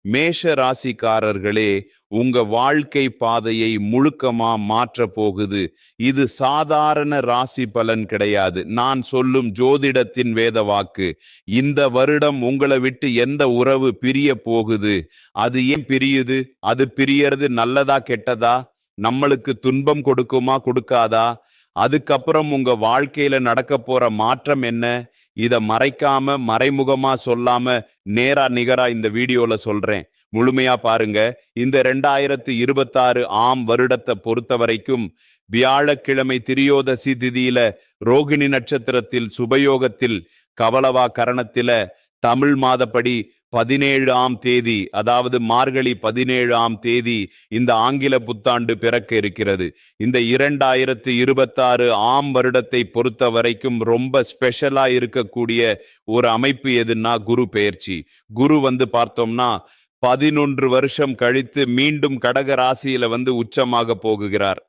மேஷ ராசிக்காரர்களே உங்க வாழ்க்கை பாதையை முழுக்கமா மாற்ற போகுது. இது சாதாரண ராசி பலன் கிடையாது. நான் சொல்லும் ஜோதிடத்தின் வேத வாக்கு இந்த வருடம் உங்களை விட்டு எந்த உறவு பிரிய போகுது? அது ஏன் பிரியுது? அது பிரியறது நல்லதா கெட்டதா? நம்மளுக்கு துன்பம் கொடுக்குமா கொடுக்காதா? அதுக்கப்புறம் உங்க வாழ்க்கையில நடக்க போற மாற்றம் என்ன? இதை மறைக்காம மறைமுகமா சொல்லாம நேரா நிகரா இந்த வீடியோல சொல்றேன். முழுமையா பாருங்க. இந்த ரெண்டாயிரத்து இருபத்தாறு ஆம் வருடத்தை பொறுத்த வரைக்கும் வியாழக்கிழமை திரியோதசி திதியில ரோகிணி நட்சத்திரத்தில் சுபயோகத்தில் கவலவா கரணத்தில தமிழ் மாதப்படி பதினேழு ஆம் தேதி அதாவது மார்கழி பதினேழு ஆம் தேதி இந்த ஆங்கில புத்தாண்டு பிறக்க இருக்கிறது. இந்த இரண்டாயிரத்து இருபத்தாறு ஆம் வருடத்தை பொறுத்த வரைக்கும் ரொம்ப ஸ்பெஷலா இருக்கக்கூடிய ஒரு அமைப்பு எதுன்னா குரு பெயர்ச்சி. குரு வந்து பார்த்தோம்னா பதினொன்று வருஷம் கழித்து மீண்டும் கடக ராசியில வந்து உச்சமாக போகுகிறார்.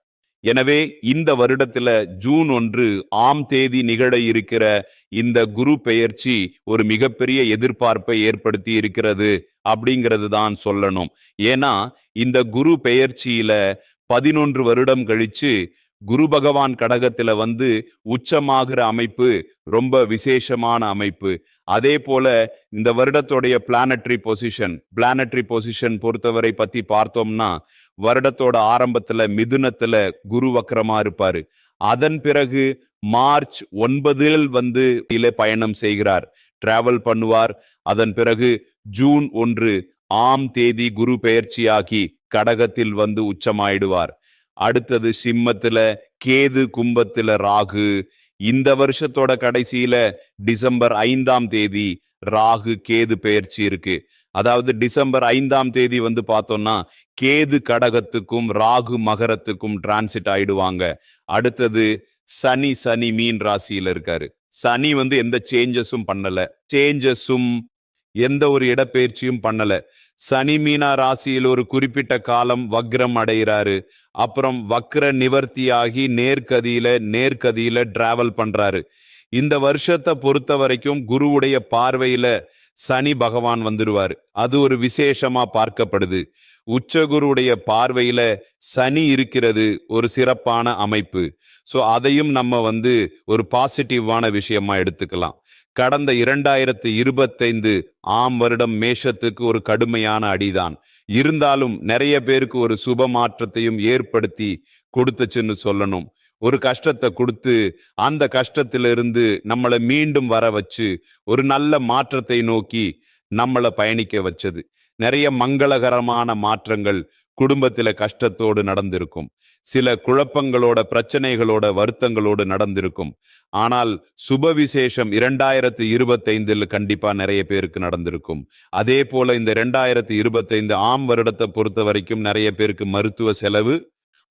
எனவே இந்த வருடத்துல ஜூன் ஒன்று ஆம் தேதி நிகழ இருக்கிற இந்த குரு பெயர்ச்சி ஒரு மிகப்பெரிய எதிர்பார்ப்பை ஏற்படுத்தி இருக்கிறது அப்படிங்கிறது தான் சொல்லணும். ஏன்னா இந்த குரு பெயர்ச்சியில பதினொன்று வருடம் கழிச்சு குரு பகவான் கடகத்துல வந்து உச்சமாகிற அமைப்பு ரொம்ப விசேஷமான அமைப்பு. அதே போல இந்த வருடத்துடைய பிளானட்ரி பொசிஷன் பிளானட்ரி பொசிஷன் பொறுத்தவரை பத்தி பார்த்தோம்னா வருடத்தோட ஆரம்பத்துல மிதுனத்துல குரு வக்கரமா இருப்பாரு. அதன் பிறகு மார்ச் ஒன்பதில் வந்து பயணம் செய்கிறார். டிராவல் பண்ணுவார். அதன் பிறகு ஜூன் ஒன்று ஆம் தேதி குரு பெயர்ச்சியாகி கடகத்தில் வந்து உச்சமாயிடுவார். அடுத்தது சிம்மத்துல கேது கும்பத்துல ராகு. இந்த வருஷத்தோட கடைசியில டிசம்பர் ஐந்தாம் தேதி ராகு கேது பெயர்ச்சி இருக்கு. அதாவது டிசம்பர் ஐந்தாம் தேதி வந்து பார்த்தோம்னா கேது கடகத்துக்கும் ராகு மகரத்துக்கும் டிரான்சிட் ஆயிடுவாங்க. அடுத்தது சனி சனி மீன் ராசியில இருக்காரு. சனி வந்து எந்த சேஞ்சஸும் பண்ணல. சேஞ்சஸும் எந்த ஒரு இடப்பெயர்ச்சியும் பண்ணல. சனி மீனா ராசியில் ஒரு குறிப்பிட்ட காலம் வக்ரம் அடைகிறாரு. அப்புறம் வக்ர நிவர்த்தியாகி நேர்கதியில நேர்கதியில டிராவல் பண்றாரு. இந்த வருஷத்தை பொறுத்த வரைக்கும் குருவுடைய பார்வையில சனி பகவான் வந்துருவாரு. அது ஒரு விசேஷமா பார்க்கப்படுது. உச்சகுருவுடைய பார்வையில சனி இருக்கிறது ஒரு சிறப்பான அமைப்பு. சோ அதையும் நம்ம வந்து ஒரு பாசிட்டிவான விஷயமா எடுத்துக்கலாம். கடந்த இரண்டாயிரத்து இருபத்தைந்து ஆம் வருடம் மேஷத்துக்கு ஒரு கடுமையான அடிதான். இருந்தாலும் நிறைய பேருக்கு ஒரு சுப மாற்றத்தையும் ஏற்படுத்தி கொடுத்துச்சுன்னு சொல்லணும். ஒரு கஷ்டத்தை கொடுத்து அந்த கஷ்டத்திலிருந்து நம்மளை மீண்டும் வர வச்சு ஒரு நல்ல மாற்றத்தை நோக்கி நம்மளை பயணிக்க வச்சது. நிறைய மங்களகரமான மாற்றங்கள் குடும்பத்தில கஷ்டத்தோடு நடந்திருக்கும். சில குழப்பங்களோட பிரச்சனைகளோட வருத்தங்களோடு நடந்திருக்கும். ஆனால் சுப விசேஷம் இரண்டாயிரத்து இருபத்தைந்தில் கண்டிப்பா நிறைய பேருக்கு நடந்திருக்கும். அதே போல இந்த இரண்டாயிரத்தி இருபத்தைந்து ஆம் வருடத்தை பொறுத்த வரைக்கும் நிறைய பேருக்கு மருத்துவ செலவு.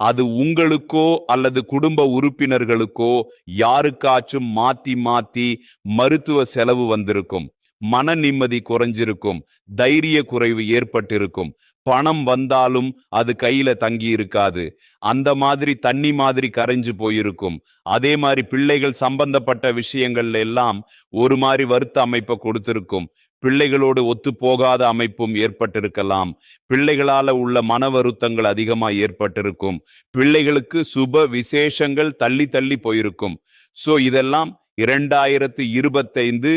அது உங்களுக்கோ அல்லது குடும்ப உறுப்பினர்களுக்கோ யாருக்காச்சும் மாத்தி மாத்தி மருத்துவ செலவு வந்திருக்கும். மன நிம்மதி குறைஞ்சிருக்கும். தைரிய குறைவு ஏற்பட்டிருக்கும். பணம் வந்தாலும் அது கையில தங்கி இருக்காது அந்த மாதிரி தண்ணி மாதிரி கரைஞ்சு போயிருக்கும். அதே மாதிரி பிள்ளைகள் சம்பந்தப்பட்ட விஷயங்கள்ல எல்லாம் ஒரு மாதிரி வருத்த அமைப்பை கொடுத்திருக்கும். பிள்ளைகளோடு ஒத்து போகாத அமைப்பும் ஏற்பட்டிருக்கலாம். பிள்ளைகளால உள்ள மன வருத்தங்கள் அதிகமா ஏற்பட்டிருக்கும். பிள்ளைகளுக்கு சுப விசேஷங்கள் தள்ளி தள்ளி போயிருக்கும். சோ இதெல்லாம் இரண்டாயிரத்து இருபத்தைந்து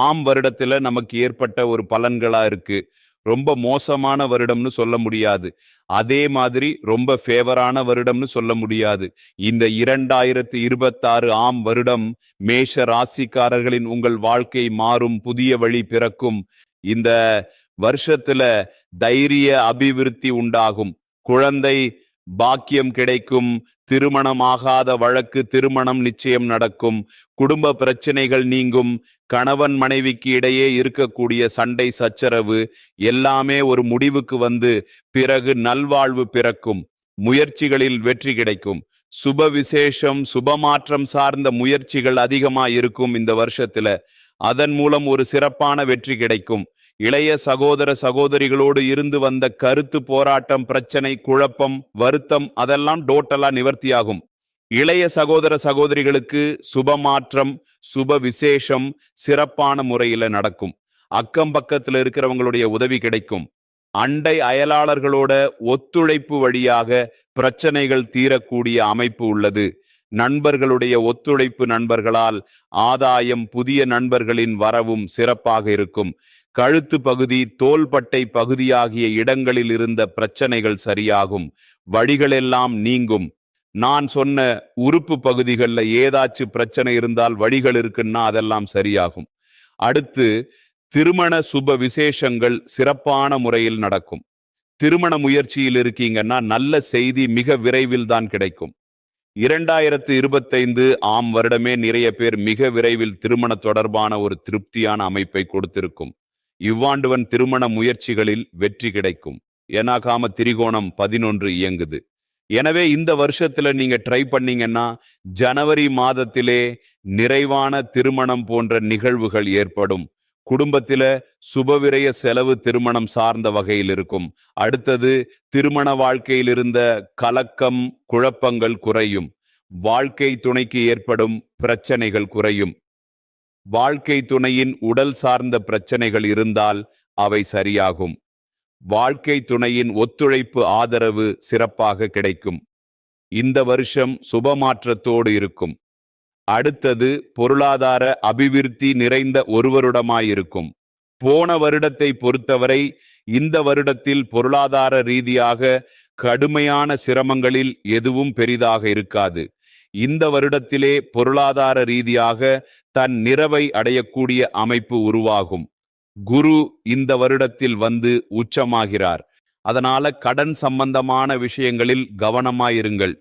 ஆம் வருடத்துல நமக்கு ஏற்பட்ட ஒரு பலன்களா இருக்கு. ரொம்ப மோசமான வருடம்னு சொல்ல முடியாது. அதே மாதிரி ரொம்ப ஃபேவரான வருடம்னு சொல்ல முடியாது. இந்த இரண்டாயிரத்து இருபத்தாறு ஆம் வருடம் மேஷ ராசிக்காரர்களின் உங்கள் வாழ்க்கை மாறும் புதிய வழி பிறக்கும். இந்த வருஷத்துல தைரிய அபிவிருத்தி உண்டாகும். குழந்தை பாக்கியம் கிடைக்கும் திருமணமாகாத வழக்கு திருமணம் நிச்சயம் நடக்கும். குடும்ப பிரச்சனைகள் நீங்கும் கணவன் மனைவிக்கு இடையே இருக்கக்கூடிய சண்டை சச்சரவு எல்லாமே ஒரு முடிவுக்கு வந்து பிறகு நல்வாழ்வு பிறக்கும். முயற்சிகளில் வெற்றி கிடைக்கும். சுப விசேஷம் சுபமாற்றம் சார்ந்த முயற்சிகள் அதிகமா இருக்கும் இந்த வருஷத்துல. அதன் மூலம் ஒரு சிறப்பான வெற்றி கிடைக்கும். இளைய சகோதர சகோதரிகளோடு இருந்து வந்த கருத்து போராட்டம் பிரச்சனை குழப்பம் வருத்தம் அதெல்லாம் டோட்டலா நிவர்த்தியாகும். இளைய சகோதர சகோதரிகளுக்கு சுபமாற்றம் சுப விசேஷம் சிறப்பான முறையில நடக்கும். அக்கம் பக்கத்துல இருக்கிறவங்களுடைய உதவி கிடைக்கும். அண்டை அயலாளர்களோட ஒத்துழைப்பு வழியாக பிரச்சனைகள் தீரக்கூடிய அமைப்பு உள்ளது. நண்பர்களுடைய ஒத்துழைப்பு நண்பர்களால் ஆதாயம் புதிய நண்பர்களின் வரவும் சிறப்பாக இருக்கும். கழுத்து பகுதி தோள்பட்டை பகுதியாகிய இடங்களில் இருந்த பிரச்சனைகள் சரியாகும். வழிகளெல்லாம் நீங்கும். நான் சொன்ன உறுப்பு பகுதிகளில் ஏதாச்சும் பிரச்சனை இருந்தால் வழிகள் இருக்குன்னா அதெல்லாம் சரியாகும். அடுத்து திருமண சுப விசேஷங்கள் சிறப்பான முறையில் நடக்கும். திருமண முயற்சியில் இருக்கீங்கன்னா நல்ல செய்தி மிக விரைவில் தான் கிடைக்கும். இரண்டாயிரத்து இருபத்தைந்து ஆம் வருடமே நிறைய பேர் மிக விரைவில் திருமண தொடர்பான ஒரு திருப்தியான அமைப்பை கொடுத்திருக்கும். இவ்வாண்டுவன் திருமண முயற்சிகளில் வெற்றி கிடைக்கும். எனாகாம திரிகோணம் பதினொன்று இயங்குது. எனவே இந்த வருஷத்துல நீங்க ட்ரை பண்ணீங்கன்னா ஜனவரி மாதத்திலே நிறைவான திருமணம் போன்ற நிகழ்வுகள் ஏற்படும். குடும்பத்தில சுபவிரய செலவு திருமணம் சார்ந்த வகையில் இருக்கும். அடுத்தது திருமண வாழ்க்கையில் இருந்த கலக்கம் குழப்பங்கள் குறையும். வாழ்க்கை துணைக்கு ஏற்படும் பிரச்சனைகள் குறையும். வாழ்க்கை துணையின் உடல் சார்ந்த பிரச்சனைகள் இருந்தால் அவை சரியாகும். வாழ்க்கை துணையின் ஒத்துழைப்பு ஆதரவு சிறப்பாக கிடைக்கும். இந்த வருஷம் சுபமாற்றத்தோடு இருக்கும். அடுத்தது பொருளாதார அபிவிருத்தி நிறைந்த ஒருவருடமாயிருக்கும். போன வருடத்தை பொறுத்தவரை இந்த வருடத்தில் பொருளாதார ரீதியாக கடுமையான சிரமங்களில் எதுவும் பெரிதாக இருக்காது. இந்த வருடத்திலே பொருளாதார ரீதியாக தன் நிறவை அடையக்கூடிய அமைப்பு உருவாகும். குரு இந்த வருடத்தில் வந்து உச்சமாகிறார். அதனால கடன் சம்பந்தமான விஷயங்களில் கவனமாயிருங்கள்.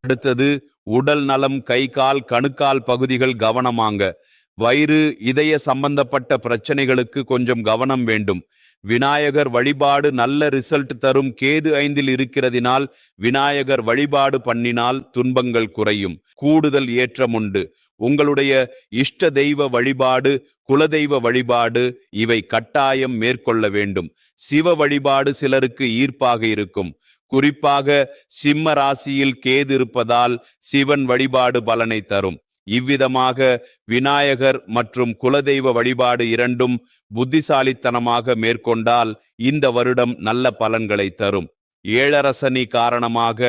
அடுத்தது உடல் நலம் கை கால் கணுக்கால் பகுதிகள் கவனமாங்க. வயிறு இதய சம்பந்தப்பட்ட பிரச்சனைகளுக்கு கொஞ்சம் கவனம் வேண்டும். விநாயகர் வழிபாடு நல்ல ரிசல்ட் தரும் கேது ஐந்தில் இருக்கிறதினால் விநாயகர் வழிபாடு பண்ணினால் துன்பங்கள் குறையும். கூடுதல் ஏற்றம் உண்டு. உங்களுடைய இஷ்ட தெய்வ வழிபாடு குலதெய்வ வழிபாடு இவை கட்டாயம் மேற்கொள்ள வேண்டும். சிவ வழிபாடு சிலருக்கு ஈர்ப்பாக இருக்கும். குறிப்பாக சிம்ம ராசியில் கேது இருப்பதால் சிவன் வழிபாடு பலனை தரும். இவ்விதமாக விநாயகர் மற்றும் குலதெய்வ வழிபாடு இரண்டும் புத்திசாலித்தனமாக மேற்கொண்டால் இந்த வருடம் நல்ல பலன்களை தரும். ஏழரசனி காரணமாக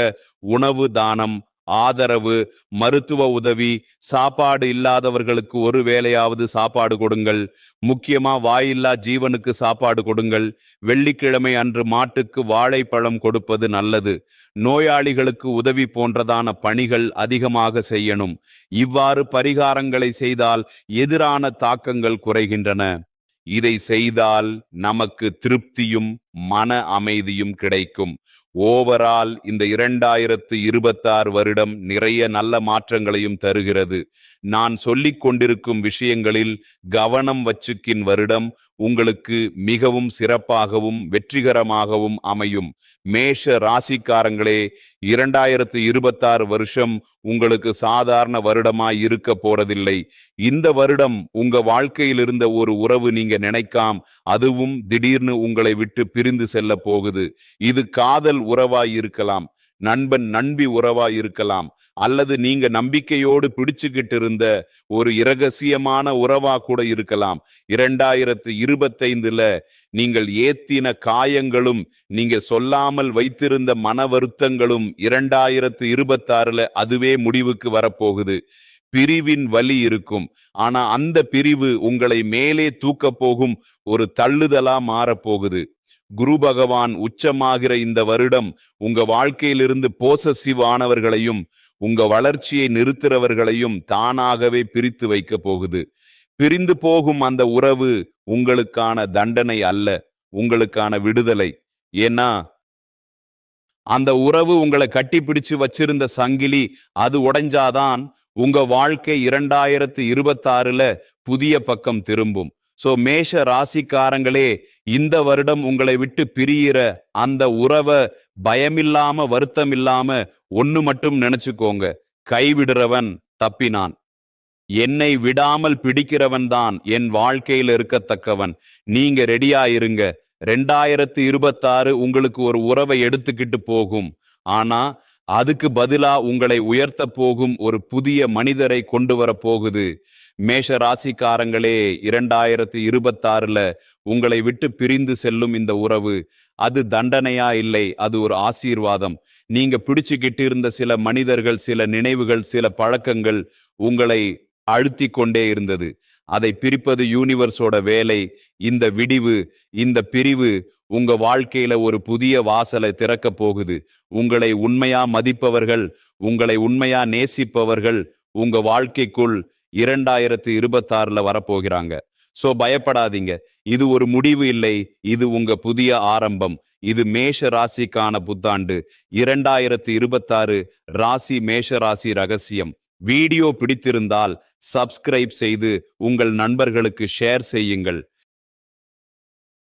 உணவு தானம் ஆதரவு மருத்துவ உதவி சாப்பாடு இல்லாதவர்களுக்கு ஒரு வேளையாவது சாப்பாடு கொடுங்கள். முக்கியமா வாயில்லா ஜீவனுக்கு சாப்பாடு கொடுங்கள். வெள்ளிக்கிழமை அன்று மாட்டுக்கு வாழைப்பழம் கொடுப்பது நல்லது. நோயாளிகளுக்கு உதவி போன்றதான பணிகள் அதிகமாக செய்யணும். இவ்வாறு பரிகாரங்களை செய்தால் எதிரான தாக்கங்கள் குறைகின்றன. இதை செய்தால் நமக்கு திருப்தியும் மன அமைதியும் கிடைக்கும். ஓவரால் இந்த இரண்டாயிரத்து இருபத்தாறு வருடம் நிறைய நல்ல மாற்றங்களையும் தருகிறது. நான் சொல்லிக் கொண்டிருக்கும் விஷயங்களில் கவனம் வச்சுக்கின் வருடம் உங்களுக்கு மிகவும் சிறப்பாகவும் வெற்றிகரமாகவும் அமையும். மேஷ ராசிக்காரங்களே இரண்டாயிரத்து இருபத்தாறு வருஷம் உங்களுக்கு சாதாரண வருடமாய் இருக்க போறதில்லை. இந்த வருடம் உங்க வாழ்க்கையில் இருந்த ஒரு உறவு நீங்க நினைக்காம். அதுவும் திடீர்னு உங்களை விட்டு பிரிந்து செல்ல போகுது. இது காதல் உறவாய் இருக்கலாம். நண்பன் நண்பி உறவா இருக்கலாம். அல்லது நீங்க நம்பிக்கையோடு பிடிச்சுக்கிட்டு இருந்த ஒரு இரகசியமான உறவா கூட இருக்கலாம். இரண்டாயிரத்து இருபத்தைந்துல நீங்கள் ஏத்தின காயங்களும் நீங்க சொல்லாமல் வைத்திருந்த மன வருத்தங்களும் இரண்டாயிரத்து இருபத்தாறுல அதுவே முடிவுக்கு வரப்போகுது. பிரிவின் வலி இருக்கும். ஆனா அந்த பிரிவு உங்களை மேலே தூக்க போகும் ஒரு தள்ளுதலா மாறப்போகுது குரு பகவான் உச்சமாகிற இந்த வருடம் உங்க வாழ்க்கையிலிருந்து போசசிவ் ஆனவர்களையும் உங்க வளர்ச்சியை நிறுத்துறவர்களையும் தானாகவே பிரித்து வைக்க போகுது. பிரிந்து போகும் அந்த உறவு உங்களுக்கான தண்டனை அல்ல உங்களுக்கான விடுதலை. ஏன்னா அந்த உறவு உங்களை கட்டிப்பிடிச்சு வச்சிருந்த சங்கிலி அது உடைஞ்சாதான் உங்க வாழ்க்கை இரண்டாயிரத்து இருபத்தாறுல புதிய பக்கம் திரும்பும். சோ மேஷ ராசிக்காரங்களே இந்த வருடம் உங்களை விட்டு பிரியிற அந்த உறவை பயமில்லாம வருத்தம் இல்லாம ஒண்ணு மட்டும் நினைச்சுக்கோங்க. கைவிடுறவன் தப்பினான். என்னை விடாமல் பிடிக்கிறவன் தான் என் வாழ்க்கையில இருக்கத்தக்கவன். நீங்க ரெடியா இருங்க. ரெண்டாயிரத்து இருபத்தாறு உங்களுக்கு ஒரு உறவை எடுத்துக்கிட்டு போகும். ஆனா அதுக்கு பதிலா உங்களை உயர்த்த போகும் ஒரு புதிய மனிதரை கொண்டு வர போகுது. மேஷ ராசிக்காரங்களே இரண்டாயிரத்தி இருபத்தாறுல உங்களை விட்டு பிரிந்து செல்லும் இந்த உறவு அது தண்டனையா இல்லை அது ஒரு ஆசீர்வாதம். நீங்க பிடிச்சுக்கிட்டு இருந்த சில மனிதர்கள் சில நினைவுகள் சில பழக்கங்கள் உங்களை அழுத்தி கொண்டே இருந்தது. அதை பிரிப்பது யூனிவர்ஸோட வேலை. இந்த விடிவு இந்த பிரிவு உங்க வாழ்க்கையில ஒரு புதிய வாசலை திறக்க போகுது. உங்களை உண்மையா மதிப்பவர்கள் உங்களை உண்மையா நேசிப்பவர்கள் உங்க வாழ்க்கைக்குள் இரண்டாயிரத்து இருபத்தாறுல வரப்போகிறாங்க. சோ பயப்படாதீங்க. இது ஒரு முடிவு இல்லை. இது உங்க புதிய ஆரம்பம். இது மேஷ ராசிக்கான புத்தாண்டு. இரண்டாயிரத்து இருபத்தாறு ராசி மேஷ ராசி ரகசியம். வீடியோ பிடித்திருந்தால் சப்ஸ்கிரைப் செய்து உங்கள் நண்பர்களுக்கு ஷேர் செய்யுங்கள்.